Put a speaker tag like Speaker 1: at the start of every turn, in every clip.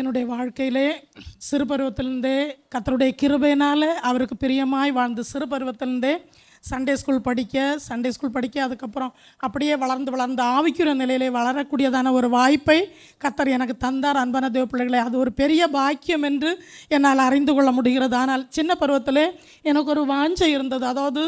Speaker 1: என்னுடைய வாழ்க்கையிலே சிறுபருவத்திலிருந்தே கத்தருடைய கிருபையினால் அவருக்கு பிரியமாய் வாழ்ந்து சிறு பருவத்திலேருந்தே சண்டே ஸ்கூல் படிக்க சண்டே ஸ்கூல் படிக்க அதுக்கப்புறம் அப்படியே வளர்ந்து வளர்ந்து ஆவிக்கிற நிலையிலே வளரக்கூடியதான ஒரு வாய்ப்பை கத்தர் எனக்கு தந்தார். அன்பான தேவ பிள்ளைகளே அது ஒரு பெரிய பாக்கியம் என்று என்னால் அறிந்து கொள்ள முடிகிறது. ஆனால் சின்ன பருவத்தில் எனக்கு ஒரு வாஞ்சை இருந்தது. அதாவது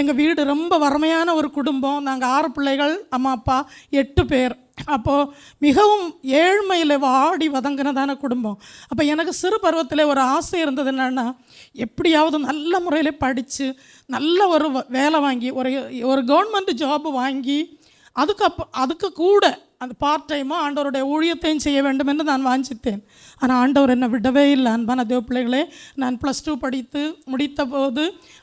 Speaker 1: எங்கள் வீடு ரொம்ப வறுமையான ஒரு குடும்பம். நாங்கள் ஆறு பிள்ளைகள் அம்மா அப்பா எட்டு பேர். அப்போது மிகவும் ஏழ்மையில் வாடி வதங்கினதான குடும்பம். அப்போ எனக்கு சிறு பருவத்தில் ஒரு ஆசை இருந்தது என்னென்னா எப்படியாவது நல்ல முறையில் படித்து நல்ல ஒரு வேலை வாங்கி ஒரு ஒரு கவர்மெண்ட் ஜாப் வாங்கி அதுக்கு அப்போ அதுக்கு கூட அந்த பார்ட் டைமாக ஆண்டவருடைய ஊழியத்தையும் செய்ய வேண்டும் என்று நான் வாஞ்சித்தேன். ஆனால் ஆண்டவர் என்னை விடவே இல்லை. அன்பான தேவ பிள்ளைகளே நான் ப்ளஸ் டூ படித்து முடித்த போது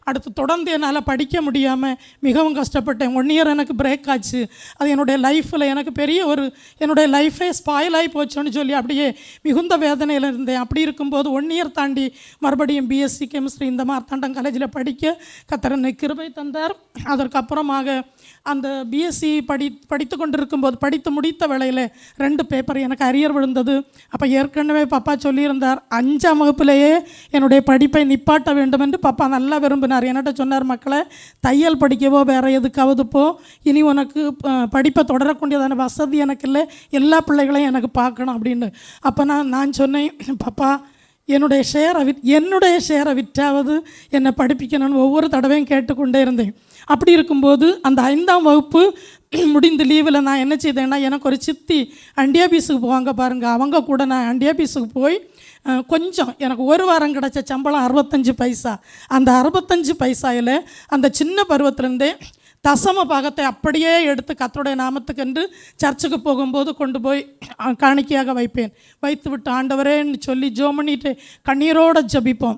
Speaker 1: அடுத்து தொடர்ந்து என்னால் படிக்க முடியாமல் மிகவும் கஷ்டப்பட்டேன். ஒன் இயர் எனக்கு பிரேக் ஆச்சு. அது என்னுடைய லைஃப்பில் எனக்கு பெரிய ஒரு என்னுடைய லைஃபே ஸ்பாயில் ஆகி போச்சோன்னு சொல்லி அப்படியே மிகுந்த வேதனையில் இருந்தேன். அப்படி இருக்கும்போது ஒன் இயர் தாண்டி மறுபடியும் பிஎஸ்சி கெமிஸ்ட்ரி இந்த மார்த்தாண்டம் காலேஜில் படிக்க கத்தரனை கிருபை தந்தார். அதற்கப்புறமாக அந்த பிஎஸ்சி படி படித்து கொண்டிருக்கும்போது படித்து முடி முடித்த வேளையில் ரெண்டு பேப்பர் எனக்கு அரியர் விழுந்தது. அப்போ ஏற்கனவே பாப்பா சொல்லியிருந்தார் அஞ்சாம் வகுப்பிலேயே என்னுடைய படிப்பை நிப்பாட்ட வேண்டும் என்று பாப்பா நல்லா விரும்பினார். என்கிட்ட சொன்னார் மக்களை தையல் படிக்கவோ வேறு எதுக்காவது போ. இனி உனக்கு படிப்பை தொடரக்கூடியதான வசதி எனக்கு இல்லை. எல்லா பிள்ளைகளையும் எனக்கு பார்க்கணும் அப்படின்னு. அப்போ நான் நான் சொன்னேன் பாப்பா என்னுடைய ஷேரை விட் என்னுடைய ஷேரை விற்றாவது என்னை படிப்பிக்கணும்னு ஒவ்வொரு தடவையும் கேட்டுக்கொண்டே இருந்தேன். அப்படி இருக்கும்போது அந்த ஐந்தாம் வகுப்பு முடிந்த லீவில் நான் என்ன செய்தேன்னா எனக்கு ஒரு சித்தி அண்டியாபீஸுக்கு போவாங்க பாருங்கள் அவங்க கூட நான் அண்டியாபீஸுக்கு போய் கொஞ்சம் எனக்கு ஒரு வாரம் கிடச்ச சம்பளம் அறுபத்தஞ்சு பைசா. அந்த அறுபத்தஞ்சு பைசாயில் அந்த சின்ன பருவத்திலேருந்தே தசம பாகத்தை அப்படியே எடுத்து கர்த்தருடைய நாமத்துக்கென்று சர்ச்சுக்கு போகும்போது கொண்டு போய் காணிக்கையாக வைப்பேன். வைத்து விட்டு ஆண்டவரேன்னு சொல்லி ஜோ பண்ணிட்டு கண்ணீரோட ஜெபிப்போம்.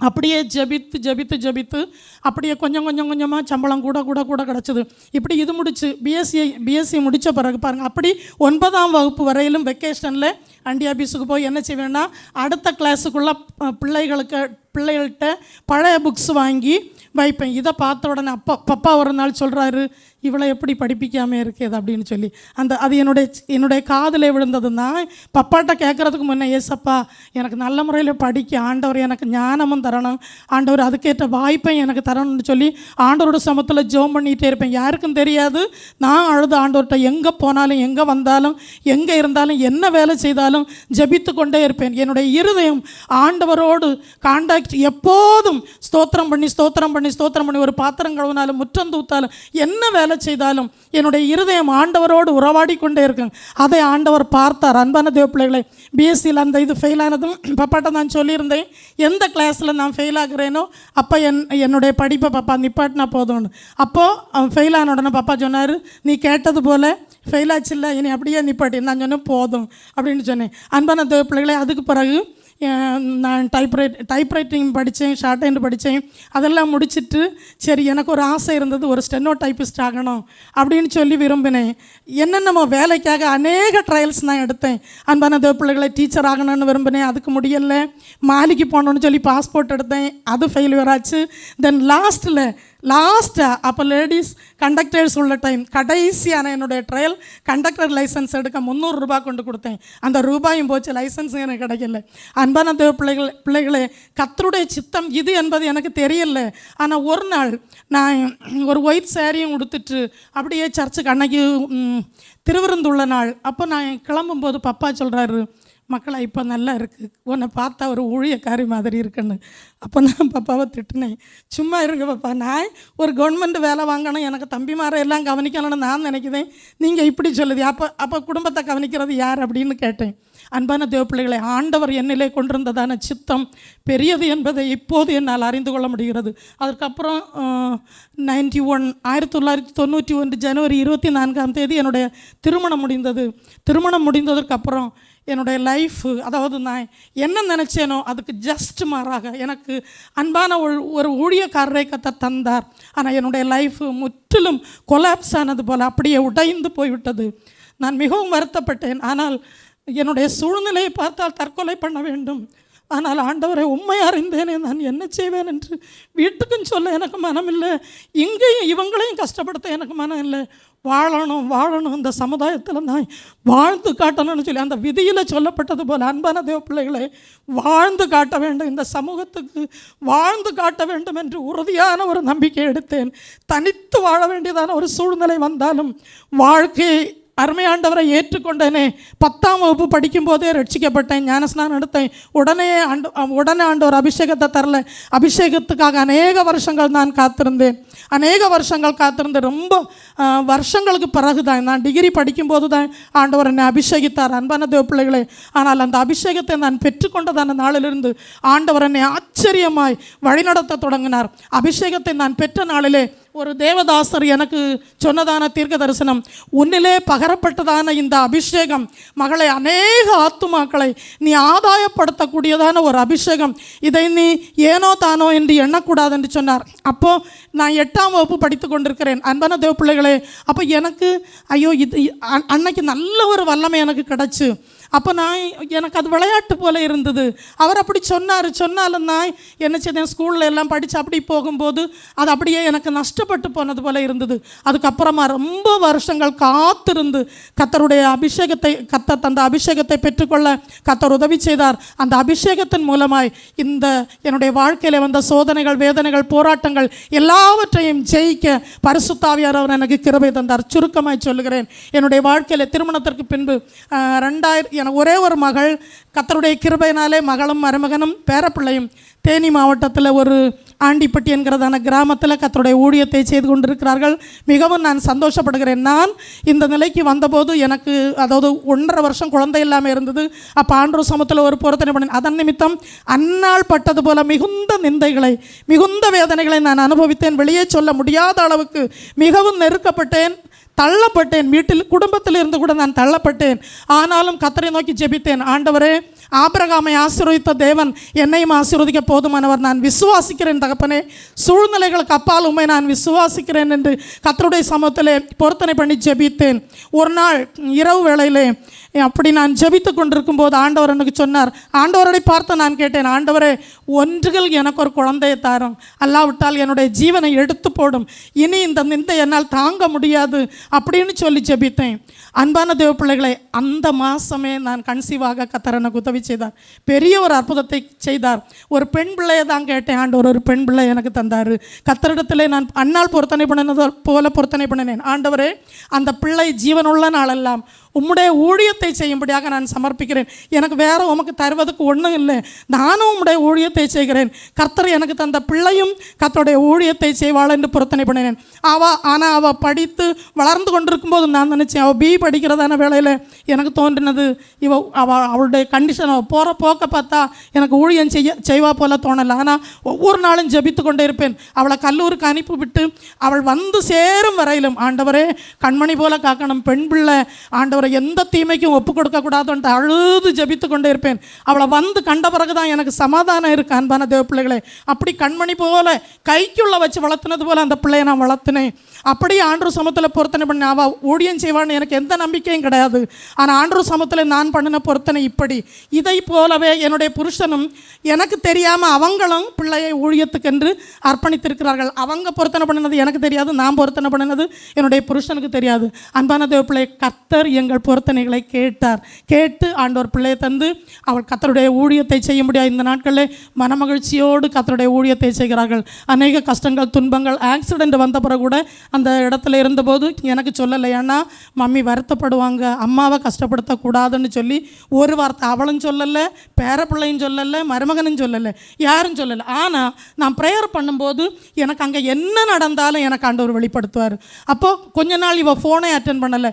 Speaker 1: அப்படியே ஜெபித்து ஜெபித்து ஜெபித்து அப்படியே கொஞ்சம் கொஞ்சம் கொஞ்சமாக சம்பளம் கூட கூட கூட கிடச்சிது. இப்படி இது முடிச்சு பிஎஸ்சி பிஎஸ்சி முடித்த பிறகு பாருங்கள் அப்படி ஒன்பதாம் வகுப்பு வரையிலும் வெக்கேஷனில் அண்டி ஆஃபீஸுக்கு போய் என்ன செய்வேன்னா அடுத்த கிளாஸுக்குள்ள பிள்ளைகளுக்கு பிள்ளைகள்கிட்ட பழைய புக்ஸ் வாங்கி வைப்பேன். இதை பார்த்த உடனே அப்பா பப்பா ஒரு நாள் சொல்கிறாரு இவளை எப்படி படிப்பிக்காமல் இருக்குது அப்படின்னு சொல்லி. அந்த அது என்னுடைய என்னுடைய காதில் விழுந்தது நான் பப்பாட்ட கேட்குறதுக்கு முன்னே ஏசப்பா எனக்கு நல்ல முறையில் படிக்க ஆண்டவர் எனக்கு ஞானமும் தரணும். ஆண்டவர் அதுக்கேற்ற வாய்ப்பையும் எனக்கு தரணும்னு சொல்லி ஆண்டவரோட சமத்தில் ஜோம் பண்ணிகிட்டே இருப்பேன். யாருக்கும் தெரியாது. நான் அழுது ஆண்டவர்கிட்ட எங்கே போனாலும் எங்கே வந்தாலும் எங்கே இருந்தாலும் என்ன வேலை செய்தாலும் ஜபித்து கொண்டே இருப்பேன். என்னுடைய இருதயம் ஆண்டவரோடு காண்டாக்ட் எப்போதும் ஸ்தோத்திரம் பண்ணி ஸ்தோத்திரம் பண்ணி ஸ்தோத்திரம் பண்ணி ஒரு பாத்திரம் கழுவினாலும் முற்றம் தூத்தாலும் என்ன வேலை செய்தாலும் என்னுடைய இருதயம் ஆண்டவரோடு உறவாடி கொண்டே இருக்குங்க அதை ஆண்டவர் பார்த்தார். அன்பான தேவ பிள்ளைகளை பிஎஸ்சியில் அந்த இது ஃபெயில் ஆனதும் பப்பாட்ட நான் சொல்லியிருந்தேன் எந்த கிளாஸில் நான் ஃபெயில் ஆகுறேனோ அப்போ என் என்னுடைய படிப்பை பாப்பா நிப்பாட்டினா போதும்னு. அப்போது அவன் ஃபெயில் ஆன உடனே பாப்பா சொன்னார் நீ கேட்டது போல் ஃபெயில் ஆச்சுல்ல இனி அப்படியே நிப்பாட்டி. நான் சொன்னேன் போதும். அப்படின்னு சொன்னேன். அன்பான தேவ அதுக்கு பிறகு நான் டைப்ரைட் டைப்ரைட்டிங் படித்தேன் ஷார்ட் ஹேண்ட் படித்தேன் அதெல்லாம் முடிச்சிட்டு சரி எனக்கு ஒரு ஆசை இருந்தது ஒரு ஸ்டெனோ டைப்பிஸ்ட் ஆகணும் அப்படின்னு சொல்லி விரும்பினேன். என்னென்னமோ வேலைக்காக அநேக ட்ரையல்ஸ் நான் எடுத்தேன். அன்பான தேவப்பிள்ளைகளை டீச்சர் ஆகணும்னு விரும்பினேன் அதுக்கு முடியல. மாலிக்கு போகணுன்னு சொல்லி பாஸ்போர்ட் எடுத்தேன் அது ஃபெயிலியர் ஆச்சு. தென் லாஸ்ட்டில் லாஸ்ட்டாக அப்போ லேடிஸ் கண்டக்டர்ஸ் உள்ள டைம் கடைசியான என்னுடைய ட்ரையல் கண்டக்டர் லைசன்ஸ் எடுக்க முந்நூறு ரூபாய் கொண்டு கொடுத்தேன். அந்த ரூபாயும் போச்சு லைசன்ஸும் எனக்கு கிடைக்கல. அன்பான தேவ பிள்ளைகள் பிள்ளைகளே கத்தருடைய சித்தம் இது என்பது எனக்கு தெரியல. ஆனால் ஒரு நாள் நான் ஒரு ஒயிட் சேரீயும் உடுத்துட்டு அப்படியே சர்ச்சுக்கு அன்னைக்கு திருவிருந்துள்ள நாள். அப்போ நான் கிளம்பும்போது பப்பா சொல்கிறாரு மக்களை இப்போ நல்லா இருக்குது உன்னை பார்த்தா ஒரு ஊழியக்காரி மாதிரி இருக்குன்னு. அப்போ நான் பாப்பாவை திட்டினேன். சும்மா இருங்க பாப்பா. நான் ஒரு கவர்மெண்ட் வேலை வாங்கணும். எனக்கு தம்பிமாரை எல்லாம் கவனிக்கணும்னு நான் நினைக்கிறேன். நீங்கள் இப்படி சொல்லுது. அப்போ அப்போ குடும்பத்தை கவனிக்கிறது யார்? அப்படின்னு கேட்டேன். அன்பான தேவப்பிள்ளைகளை ஆண்டவர் என்னிலே கொண்டிருந்ததான சித்தம் பெரியது என்பதை இப்போது என்னால் அறிந்து கொள்ள முடிகிறது. அதற்கப்புறம் நைன்டி ஒன் ஆயிரத்தி தொள்ளாயிரத்தி தொண்ணூற்றி ஒன்று ஜனவரி இருபத்தி நான்காம் தேதி என்னுடைய திருமணம் முடிந்தது. திருமணம் முடிந்ததற்கப்புறம் என்னுடைய லைஃபு அதாவது நான் என்ன நினச்சேனோ அதுக்கு ஜஸ்ட் மாறாக எனக்கு அன்பான ஒரு ஒரு ஊழியக்காரரை கத்த தந்தார். ஆனால் என்னுடைய லைஃபு முற்றிலும் கொலாப்ஸ் ஆனது போல் அப்படியே உடைந்து போய்விட்டது. நான் மிகவும் வருத்தப்பட்டேன். ஆனால் என்னுடைய சூழ்நிலையை பார்த்தால் தற்கொலை பண்ண வேண்டும். ஆனால் ஆண்டவரை உண்மை அறிந்தேனே நான் என்ன செய்வேன் என்று வீட்டுக்கும் சொல்ல எனக்கு மனம் இல்லை இங்கேயும் இவங்களையும் கஷ்டப்படுத்த எனக்கு மனம் இல்லை வாழணும் வாழணும் இந்த சமுதாயத்தில் நான் வாழ்ந்து காட்டணும்னு சொல்லி அந்த விதியில் சொல்லப்பட்டது போல் அன்பான தேவ பிள்ளைகளை வாழ்ந்து காட்ட வேண்டும். இந்த சமூகத்துக்கு வாழ்ந்து காட்ட வேண்டும் என்று உறுதியான ஒரு நம்பிக்கை எடுத்தேன். தனித்து வாழ வேண்டியதான ஒரு சூழ்நிலை வந்தாலும் வாழ்க்கையை அருமையாண்டவரை ஏற்றுக்கொண்டேனே. பத்தாம் வகுப்பு படிக்கும்போதே ரட்சிக்கப்பட்டேன் ஞானஸ்நானம் எடுத்தேன். உடனே ஆண்டு உடனே ஆண்டவர் அபிஷேகத்தை தரல. அபிஷேகத்துக்காக அநேக வருஷங்கள் நான் காத்திருந்தேன். அநேக வருஷங்கள் காத்திருந்து ரொம்ப வருஷங்களுக்கு பிறகு தான் நான் டிகிரி படிக்கும்போது தான் ஆண்டவர் என்னை அபிஷேகித்தார் அன்பான தேவ பிள்ளைகளே. ஆனால் அந்த அபிஷேகத்தை நான் பெற்றுக்கொண்டதான நாளிலிருந்து ஆண்டவர் என்னை ஆச்சரியமாய் வழிநடத்த தொடங்கினார். அபிஷேகத்தை நான் பெற்ற நாளிலே ஒரு தேவதாசர் எனக்கு சொன்னதான தீர்க்க தரிசனம் உன்னிலே பகரப்பட்டதான இந்த அபிஷேகம் மகளை அநேக ஆத்துமாக்களை நீ ஆதாயப்படுத்தக்கூடியதான ஒரு அபிஷேகம். இதை நீ ஏனோ தானோ என்று எண்ணக்கூடாது என்று சொன்னார். அப்போது நான் எட்டாம் வகுப்பு படித்து கொண்டிருக்கிறேன். அன்பான தேவ பிள்ளைகளே அப்போ எனக்கு ஐயோ இது அன்னைக்கு நல்ல ஒரு வல்லமை எனக்கு கிடச்சி. அப்போ நான் எனக்கு அது விளையாட்டு போல இருந்தது. அவர் அப்படி சொன்னார் சொன்னாலும் நான் என்ன செய்தேன் ஸ்கூலில் எல்லாம் படித்து அப்படி போகும்போது அது அப்படியே எனக்கு நஷ்டப்பட்டு போனது போல இருந்தது. அதுக்கப்புறமா ரொம்ப வருஷங்கள் காத்திருந்து கத்தருடைய அபிஷேகத்தை கத்தர் தந்த அபிஷேகத்தை பெற்றுக்கொள்ள கத்தர் உதவி செய்தார். அந்த அபிஷேகத்தின் மூலமாய் இந்த என்னுடைய வாழ்க்கையில் வந்த சோதனைகள் வேதனைகள் போராட்டங்கள் எல்லாவற்றையும் ஜெயிக்க பரிசுத்தாவியார் அவர் எனக்கு கிருபை தந்தார். சுருக்கமாய் சொல்லுகிறேன். என்னுடைய வாழ்க்கையில் திருமணத்திற்கு பின்பு ரெண்டாயிரம் எனக்கு ஒரே ஒரு மகள் கத்தருடைய கிருபையினாலே மகளும் மருமகனும் பேரப்பிள்ளையும் தேனி மாவட்டத்தில் ஒரு ஆண்டிப்பட்டி என்கிறதான கிராமத்தில் கத்தருடைய ஊழியத்தை செய்து கொண்டிருக்கிறார்கள். மிகவும் நான் சந்தோஷப்படுகிறேன். நான் இந்த நிலைக்கு வந்தபோது எனக்கு அதாவது ஒன்றரை வருஷம் குழந்தை இல்லாமல் இருந்தது. அப்போ ஆண்டூர் சமூகத்தில் ஒரு பொருத்தனை பண்ணேன் அதன் நிமித்தம் அந்நாள் பட்டது போல மிகுந்த நிந்தைகளை மிகுந்த வேதனைகளை நான் அனுபவித்தேன். வெளியே சொல்ல முடியாத அளவுக்கு மிகவும் நெருக்கப்பட்டேன். தள்ளப்பட்டேன். வீட்டில் குடும்பத்தில் இருந்து கூட நான் தள்ளப்பட்டேன். ஆனாலும் கத்தரை நோக்கி ஜெபித்தேன். ஆண்டவரே ஆபிரகாமை ஆசீர்வதித்த தேவன் என்னையும் ஆசீர்வதிக்க போதுமானவர். நான் விசுவாசிக்கிறேன் தகப்பனே. சூழ்நிலைகளுக்கு அப்பால் உண்மை நான் விசுவாசிக்கிறேன் என்று கத்தருடைய சமூகத்திலே பொருத்தனை பண்ணி ஜெபித்தேன். ஒரு நாள் இரவு வேளையிலே அப்படி நான் ஜெபித்து கொண்டிருக்கும் போது ஆண்டவர் எனக்கு சொன்னார். ஆண்டவரை பார்த்து நான் கேட்டேன். ஆண்டவரே ஒன்றுகள் எனக்கு ஒரு குழந்தையை தாரும். அல்லாவிட்டால் என்னுடைய ஜீவனை எடுத்து போடும். இனி இந்த நிந்தை என்னால் தாங்க முடியாது அப்படின்னு சொல்லி ஜெபித்தேன். அன்பான தேவ பிள்ளைகளை அந்த மாதமே நான் கன்சீவாக கத்தர் எனக்கு உதவி செய்தார். பெரிய ஒரு அற்புதத்தை செய்தார். ஒரு பெண் பிள்ளையை தான் கேட்டேன் ஆண்டவர் ஒரு பெண் பிள்ளை எனக்கு தந்தார். கத்தரிடத்தில் நான் அன்னால் பொருத்தனை பண்ணினது போல பொருத்தனை பண்ணினேன். ஆண்டவரே அந்த பிள்ளை ஜீவனுள்ள நாளெல்லாம் உம்முடைய ஊழியத்தை செய்யும்படியாக நான் சமர்ப்பிக்கிறேன். எனக்கு வேற உமக்கு தருவதற்கு ஒன்றும் இல்லை. நானும் உம்முடைய ஊழியத்தை செய்கிறேன். கர்த்தர் எனக்கு தந்த பிள்ளையும் கர்த்தருடைய ஊழியத்தை செய்வாள் என்று பொருத்தனை பண்ணினேன் அவ ஆனால் அவள் படித்து வளர்ந்து கொண்டிருக்கும் போது நான் நினச்சேன் அவள் பி படிக்கிறதான வேலையில் எனக்கு தோன்றினது. இவ அவள் அவளுடைய கண்டிஷன் அவள் போகிற போக்க பார்த்தா எனக்கு ஊழியம் செய்ய செய்வா போல தோணலை. ஆனால் ஒவ்வொரு நாளும் ஜபித்து கொண்டே இருப்பேன். அவளை கல்லூருக்கு அனுப்பிவிட்டு அவள் வந்து சேரும் வரையிலும். ஆண்டவரே கண்மணி போல காக்கணும் பெண் பிள்ளை. ஆண்டவர் ஆண்டவரை எந்த தீமைக்கும் ஒப்பு கொடுக்க கூடாதுன்ட்டு அழுது ஜபித்து கொண்டே இருப்பேன் அவளை வந்து கண்ட பிறகு தான் எனக்கு சமாதானம் இருக்கு அன்பான தேவ பிள்ளைகளே அப்படி கண்மணி போல கைக்குள்ள வச்சு வளர்த்துனது போல அந்த பிள்ளையை நான் வளர்த்தினேன். அப்படியே ஆண்டு சமத்தில் பொருத்தனை பண்ண அவள் ஊழியம் செய்வான்னு எனக்கு எந்த நம்பிக்கையும் கிடையாது. ஆனால் ஆண்டு சமத்தில் நான் பண்ணின பொருத்தனை இப்படி. இதை போலவே என்னுடைய புருஷனும் எனக்கு தெரியாமல் அவங்களும் பிள்ளையை ஊழியத்துக்கென்று அர்ப்பணித்திருக்கிறார்கள். அவங்க பொருத்தனை பண்ணினது எனக்கு தெரியாது நான் பொருத்தனை பண்ணினது என்னுடைய புருஷனுக்கு தெரியாது. அன்பான தேவ பிள்ளை கத்தர் எங்கள் பொருத்தனைகளை கேட்டார். கேட்டு ஆண்டோர் பிள்ளையை தந்து அவள் கத்தருடைய ஊழியத்தை செய்ய முடியாது இந்த நாட்களில் மனமகிழ்ச்சியோடு கத்தருடைய ஊழியத்தை செய்கிறார்கள். அநேக கஷ்டங்கள் துன்பங்கள் ஆக்சிடெண்ட் வந்த பிறகு கூட அந்த இடத்துல இருந்தபோது எனக்கு சொல்லலை. ஏன்னா மம்மி வருத்தப்படுவாங்க. அம்மாவை கஷ்டப்படுத்தக்கூடாதுன்னு சொல்லி ஒரு வார்த்தை அவளும் சொல்லலை பேரப்பிள்ளையும் சொல்லலை மருமகனும் சொல்லலை யாரும் சொல்லலை. ஆனால் நான் ப்ரேயர் பண்ணும்போது எனக்கு அங்கே என்ன நடந்தாலும் எனக்கு ஆண்டவர் வெளிப்படுத்துவார். அப்போது கொஞ்ச நாள் இவள் ஃபோனை அட்டன் பண்ணலை.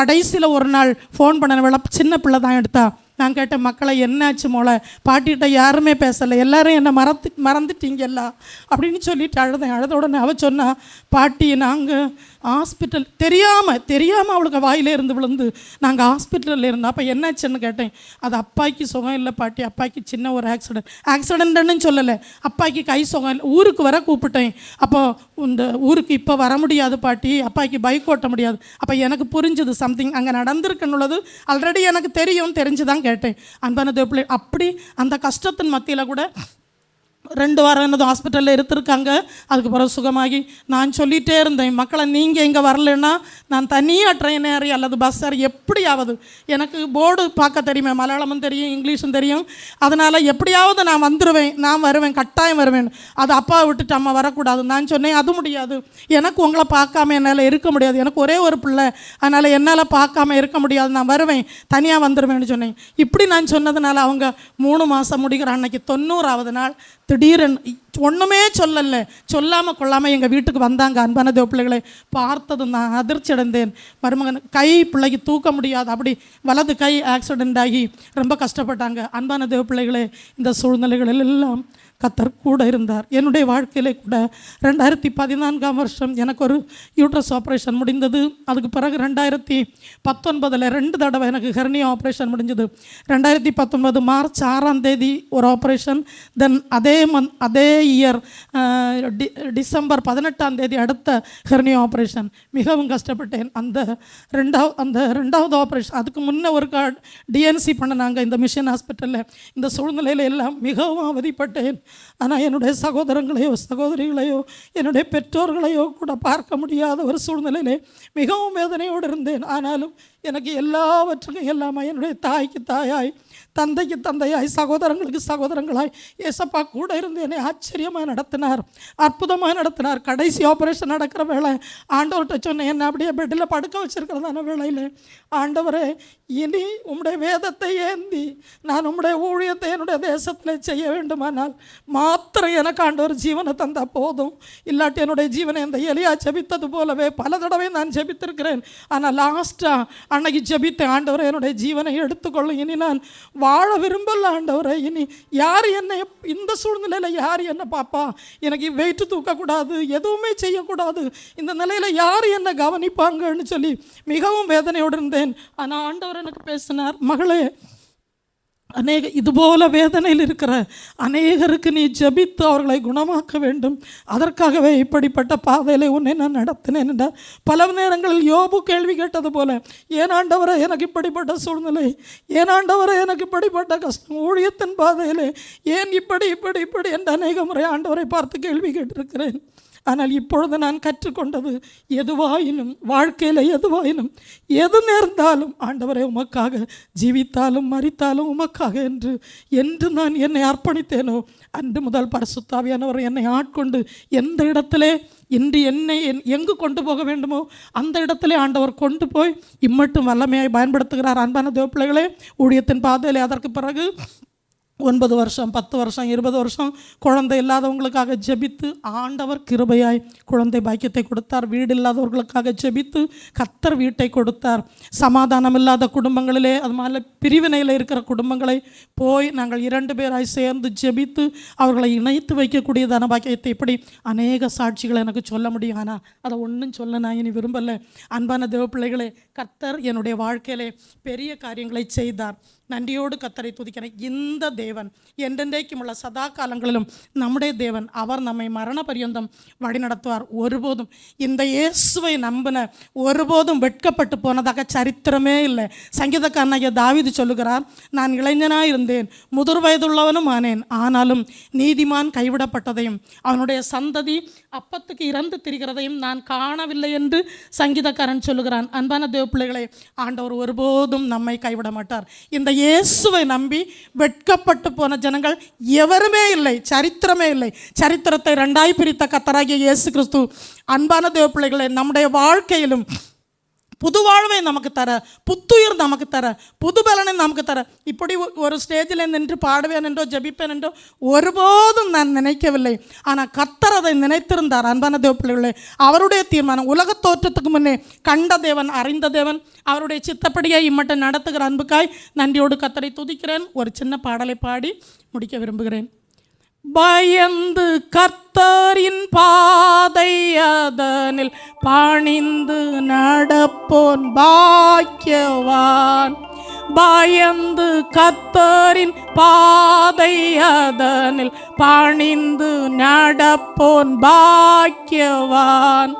Speaker 1: கடைசியில் ஒரு நாள் ஃபோன் பண்ண சின்ன பிள்ளை தான் எடுத்தா. நான் கேட்டேன் மக்களை என்னாச்சு மோளை? பாட்டிகிட்ட யாருமே பேசலை. எல்லாரும் என்னை மறந்து மறந்துட்டீங்கல்ல? அப்படின்னு சொல்லிட்டு அழுதேன். அழுத உடனே அவ சொன்னா பாட்டி நாங்கள் ஹாஸ்பிட்டல் தெரியாமல் தெரியாமல் அவளுக்கு வாயிலே இருந்து விழுந்து நாங்கள் ஹாஸ்பிட்டலில் இருந்தோம். அப்போ என்னாச்சுன்னு கேட்டேன். அது அப்பாய்க்கு சுகம் இல்லை பாட்டி. அப்பாய்க்கு சின்ன ஒரு ஆக்சிடென்ட் ஆக்சிடென்ட்டுன்னு சொல்லலை. அப்பாய்க்கு கை சுகம் இல்லை. ஊருக்கு வர கூப்பிட்டேன். அப்போ இந்த ஊருக்கு இப்போ வர முடியாது பாட்டி. அப்பாய்க்கு பைக் ஓட்ட முடியாது. அப்போ எனக்கு புரிஞ்சுது சம்திங் அங்கே நடந்திருக்குன்னுள்ளது ஆல்ரெடி எனக்கு தெரியும் தெரிஞ்சு தான் தான் கேட்டேன். அன்பான தேவப்பிள்ளை அப்படி அந்த கஷ்டத்தின் மத்தியில் கூட ரெண்டு வாரம் என்னது ஹாஸ்பிட்டலில் இருந்திருக்காங்க. அதுக்கு பிறகு சுகமாகி நான் சொல்லிகிட்டே இருந்தேன் மக்களை நீங்கள் இங்கே வரலைன்னா நான் தனியாக ட்ரெயின் ஏறி அல்லது பஸ் ஏறி எப்படியாவது எனக்கு போர்டு பார்க்க தெரியுமே மலையாளமும் தெரியும் இங்கிலீஷும் தெரியும். அதனால் எப்படியாவது நான் வந்துடுவேன் நான் வருவேன் கட்டாயம் வருவேன். அது அப்பா விட்டுட்டு அம்மா வரக்கூடாது. நான் சொன்னேன் அது முடியாது. எனக்கு உங்களை பார்க்காம என்னால் இருக்க முடியாது. எனக்கு ஒரே ஒரு பிள்ளை. அதனால் என்னால் பார்க்காம இருக்க முடியாது. நான் வருவேன் தனியாக வந்துடுவேன்னு சொன்னேன். இப்படி நான் சொன்னதுனால அவங்க மூணு மாதம் முடிகிற அன்னைக்கு தொண்ணூறாவது நாள் திடீரென்னு ஒன்றுமே சொல்லலை. சொல்லாமல் கொள்ளாமல் எங்கள் வீட்டுக்கு வந்தாங்க அன்பான தேவ பிள்ளைகளை. பார்த்ததும் நான் அதிர்ச்சி அடைந்தேன். மருமகன் கை பிள்ளைக்கு தூக்க முடியாது. அப்படி வலது கை ஆக்சிடெண்ட் ஆகி ரொம்ப கஷ்டப்பட்டாங்க. அன்பான தேவ பிள்ளைகளே இந்த சூழ்நிலைகளில் எல்லாம் கத்தர் கூட இருந்தார். என்னுடைய வாழ்க்கையிலே கூட ரெண்டாயிரத்தி பதினான்காம் வருஷம் எனக்கு ஒரு யூட்ரஸ் ஆப்ரேஷன் முடிந்தது. அதுக்கு பிறகு ரெண்டாயிரத்தி பத்தொன்பதில் ரெண்டு தடவை எனக்கு ஹெர்னியா ஆப்ரேஷன் முடிஞ்சது. ரெண்டாயிரத்தி பத்தொன்பது மார்ச் ஆறாம் தேதி ஒரு ஆப்ரேஷன். தென் அதே மந்த் அதே இயர் டி டிசம்பர் பதினெட்டாம் தேதி அடுத்த ஹெர்னியா ஆப்ரேஷன். மிகவும் கஷ்டப்பட்டேன். அந்த ரெண்டாவது அந்த ரெண்டாவது ஆப்ரேஷன் அதுக்கு முன்னே ஒரு கா டிஎன்சி பண்ணினாங்க இந்த மிஷன் ஹாஸ்பிட்டலில். இந்த சூழ்நிலையில் எல்லாம் மிகவும் அவதிப்பட்டேன். ஆனால் என்னுடைய சகோதரங்களையோ சகோதரிகளையோ என்னுடைய பெற்றோர்களையோ கூட பார்க்க முடியாத ஒரு சூழ்நிலையிலே மிகவும் வேதனையோடு இருந்தேன். ஆனாலும் எனக்கு எல்லாவற்றுக்கும் எல்லாமே என்னுடைய தாய்க்கு தாயாய் தந்தைக்கு தந்தையாய் சகோதரங்களுக்கு சகோதரங்களாய் ஏசப்பா கூட இருந்து என்னை ஆச்சரியமாக நடத்தினார் அற்புதமாக நடத்தினார். கடைசி ஆப்ரேஷன் நடக்கிற வேலை ஆண்டவர்கிட்ட சொன்னேன் என்னை அப்படியே பெட்டில் படுக்க வச்சுருக்கிறதான வேலையில் ஆண்டவரே இனி உம்முடைய வேதத்தை ஏந்தி நான் உம்முடைய ஊழியத்தை என்னுடைய தேசத்தில் செய்ய வேண்டுமானால் மாத்திரம் எனக்கு ஆண்டவர் ஜீவனை தந்தால் போதும். இல்லாட்டி என்னுடைய ஜீவனை இந்த எலியா ஜபித்தது போலவே பல தடவை நான் ஜபித்திருக்கிறேன். ஆனால் லாஸ்ட்டாக அன்னைக்கு ஜபித்த ஆண்டவரை என்னுடைய ஜீவனை எடுத்துக்கொள்ளும். இனி நான் வாழ விரும்பல ஆண்டவரை. இனி யார் என்னை இந்த சூழ்நிலையில் யார் என்ன பாப்பா? எனக்கு வெயிட்டு தூக்கக்கூடாது எதுவுமே செய்யக்கூடாது. இந்த நிலையில் யார் என்னை கவனிப்பாங்கன்னு சொல்லி மிகவும் வேதனையோடு இருந்தேன். ஆனால் ஆண்டவர் எனக்கு பேசினார் மகளே அநேக இதுபோல வேதனையில் இருக்கிற அநேகருக்கு நீ ஜபித்து அவர்களை குணமாக்க வேண்டும். அதற்காகவே இப்படிப்பட்ட பாதையில் உன்னை நான் நடத்தினேன் என்றார் பல நேரங்களில் யோபு கேள்வி கேட்டது போல ஏனாண்டவரை எனக்கு இப்படிப்பட்ட சூழ்நிலை? ஏனாண்டவரை எனக்கு இப்படிப்பட்ட கஷ்டம்? ஊழியத்தின் பாதையில் ஏன் இப்படி இப்படி இப்படி? என்று அநேக முறை ஆண்டவரை பார்த்து கேள்வி கேட்டிருக்கிறேன். ஆனால் இப்பொழுது நான் கற்றுக்கொண்டது எதுவாயினும் வாழ்க்கையில் எதுவாயினும் எது நேர்ந்தாலும் ஆண்டவரை உமக்காக ஜீவித்தாலும் மறித்தாலும் உமக்காக என்று என்று நான் என்னை அர்ப்பணித்தேனோ அன்று முதல் பரிசுத்தாவியானவர் என்னை ஆட்கொண்டு எந்த இடத்திலே இன்று என்னை என்- எங்கு கொண்டு போக வேண்டுமோ அந்த இடத்திலே ஆண்டவர் கொண்டு போய் இம்மட்டும் வல்லமையாய் பயன்படுத்துகிறார். அன்பான தேவப்பிள்ளைகளே ஊழியத்தின் பாதையிலே அதற்கு பிறகு ஒன்பது வருஷம் பத்து வருஷம் இருபது வருஷம் குழந்தை இல்லாதவங்களுக்காக ஜெபித்து ஆண்டவர் கிருபையாய் குழந்தை பாக்கியத்தை கொடுத்தார் வீடு இல்லாதவர்களுக்காக ஜெபித்து கத்தர் வீட்டை கொடுத்தார். சமாதானம் இல்லாத குடும்பங்களிலே அது மாதிரி பிரிவினையில் இருக்கிற குடும்பங்களை போய் நாங்கள் இரண்டு பேராய் சேர்ந்து ஜெபித்து அவர்களை இணைத்து வைக்கக்கூடியதான பாக்கியத்தை இப்படி அநேக சாட்சிகளை எனக்கு சொல்ல முடியும். ஆனால் அதை ஒன்றும் சொல்ல நான் இனி விரும்பலை. அன்பான தேவப்பிள்ளைகளே கத்தர் என்னுடைய வாழ்க்கையிலே பெரிய காரியங்களை செய்தார். நன்றியோடு கத்தரை துதிக்கிறேன். இந்த தேவன் என்றென்றைக்கும் உள்ள சதா காலங்களிலும் நம்முடைய தேவன் அவர் நம்மை மரண வழிநடத்துவார் ஒருபோதும் இந்த இயேசுவை நம்பின ஒருபோதும் வெட்கப்பட்டு போனதாக சரித்திரமே இல்லை சங்கீதக்காரனாகிய தாவிது சொல்லுகிறார் நான் இளைஞனாக இருந்தேன் முதிர் வயதுள்ளவனும் ஆனேன் ஆனாலும் நீதிமான் கைவிடப்பட்டதையும் அவனுடைய சந்ததி அப்பத்துக்கு இறந்து திரிகிறதையும் நான் காணவில்லை என்று சங்கீதக்காரன் சொல்லுகிறான் அன்பான தேவ பிள்ளைகளே ஆண்டவர் ஒருபோதும் நம்மை கைவிட மாட்டார் இந்த இயேசுவை நம்பி வெட்கப்பட்டு போன ஜனங்கள் எவருமே இல்லை சரித்திரமே இல்லை. சரித்திரத்தை ரெண்டாய் பிரித்த கத்தராகிய இயேசு கிறிஸ்து. அன்பான தேவ பிள்ளைகளை நம்முடைய வாழ்க்கையிலும் புது வாழ்வை நமக்கு தர புத்துயிர் நமக்கு தர புது பலனை நமக்கு தர. இப்படி ஒரு ஸ்டேஜில் நின்று பாடுவேன் என்றோ ஜபிப்பேன் என்றோ ஒருபோதும் நான் நினைக்கவில்லை. ஆனால் கத்தர் அதை நினைத்திருந்தார் அன்பான தேவ அவருடைய தீர்மானம் உலக தோற்றத்துக்கு முன்னே கண்ட தேவன் அறிந்த தேவன் அவருடைய சித்தப்படியை இம்மட்டம் நடத்துகிற அன்புக்காய் நன்றியோடு கத்தரை துதிக்கிறேன். ஒரு சின்ன பாடலை பாடி முடிக்க விரும்புகிறேன். பயந்து கர்த்தரின் பாதை அதனில் பணிந்து நடப்போன் பாக்கியவான். பயந்து கத்தரின் பாதை அதனில் பணிந்து நடப்போன் பாக்கியவான்.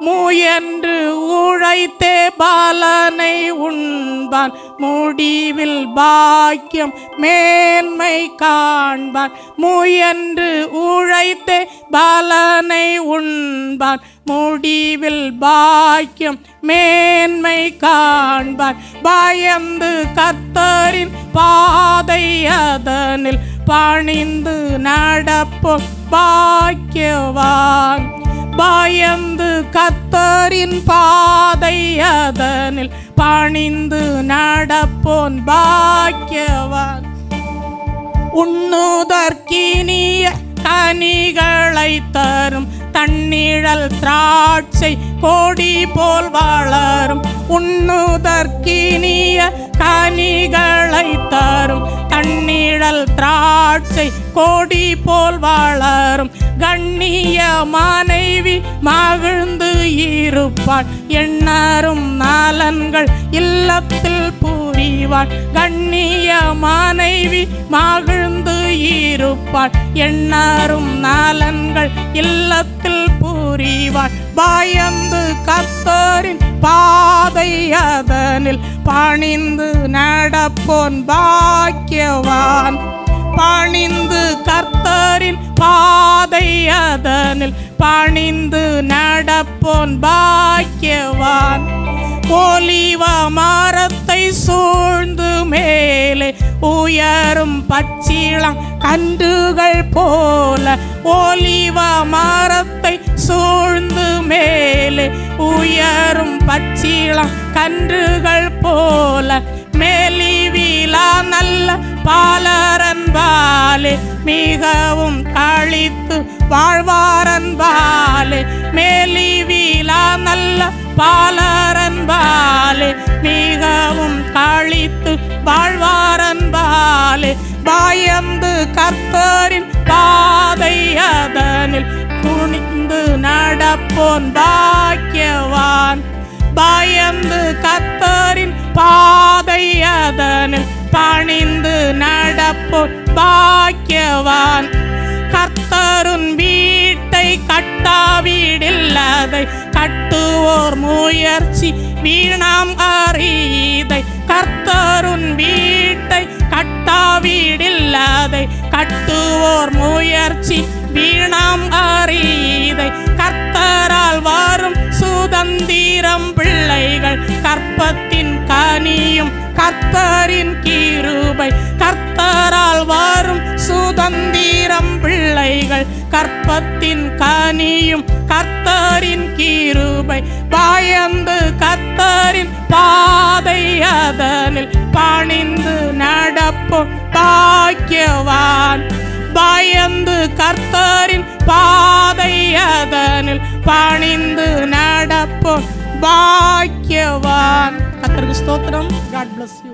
Speaker 1: முயன்று உழைத்தே பாலனை உண்பான். முடிவில் பாக்கியம் மேன்மை காண்பான். முயன்று உழைத்தே பாலனை உண்பான். முடிவில் பாக்கியம் மேன்மை காண்பான். பயந்து கத்தரின் பாதை அதனில் பணிந்து நடப்போம். பாக்கியவான். பயந்து கத்தரின் பாதை அதனில் பணிந்து நடப்போன் பாக்கியவான். உண்ணுதற்கினிய கனிகளை தரும் தன்னிழல் திராட்சை கோடி போல் வளரும். உண்ணுதற்கினிய கனிகளை தரும் திராட்சை கோடி போல் வளரும் கண்ணிய மனைவி மகிழ்ந்து இருப்பாள். எண்ணாரும் நலன்கள் இல்லத்தில் புரிவாள். கண்ணிய மனைவி மகிழ்ந்து இருப்பாள். எண்ணாரும் நலன்கள் இல்லத்தில் புரிவாள். பாயந்து கத்தோரின் பாதை அதனில். பணிந்து நடப்போன் பாக்கியவான். பணிந்து கர்த்தரின் பாதை அதனில் பணிந்து நடப்போன் பாக்கியவான். ஒலிவ மரத்தை சூழ்ந்து மேலே உயரும் பச்சிளம் கன்றுகள் போல ஒலிவ மரத்தை சூழ்ந்து மேலே உயரும் பச்சிளம் கன்றுகள் போல மேலிவிலா நல்ல பாலர் வாழ்வாரன்பாலே மிகவும் கழித்து வாழ்வாரன்பாலே மேலிவிலா நல்ல பாலரன்பாலே மிகவும் கழித்து வாழ்வாரன்பாலே பாயந்து கர்த்தரின் பாதை அதனில் குனிந்து நடப்போன் பாக்கியவான். பயந்து கத்தரின் பாதை அதனில் பணிந்து நடப்போ பாக்கியவான். கர்த்தருன் வீட்டை கட்டாவிடில்லதை கட்டுவோர் முயற்சி வீணாம் அறியதை. கர்த்தருன் வீட்டை கட்டாவிடில்லதை கட்டுவோர் முயற்சி வீணாம் அறியதை. கர்த்தரால் வரும் சுதந்திரம் பிள்ளைகள் கற்பத்தின் கனியும் கர்த்தரின் கீருபை. கர்த்தரால் வரும் சுதந்திரம் பிள்ளைகள். கற்பத்தின் கனியும் கர்த்தரின் கீருபை. பயந்து கர்த்தரின் பாதை அதனில் பணிந்து நடப்போம் பாக்கியவான். பயந்து கர்த்தரின் பாதை அதனில் பணிந்து நடப்போம் பாக்கியவான். கர்த்தருக்கு ஸ்தோத்திரம். God bless you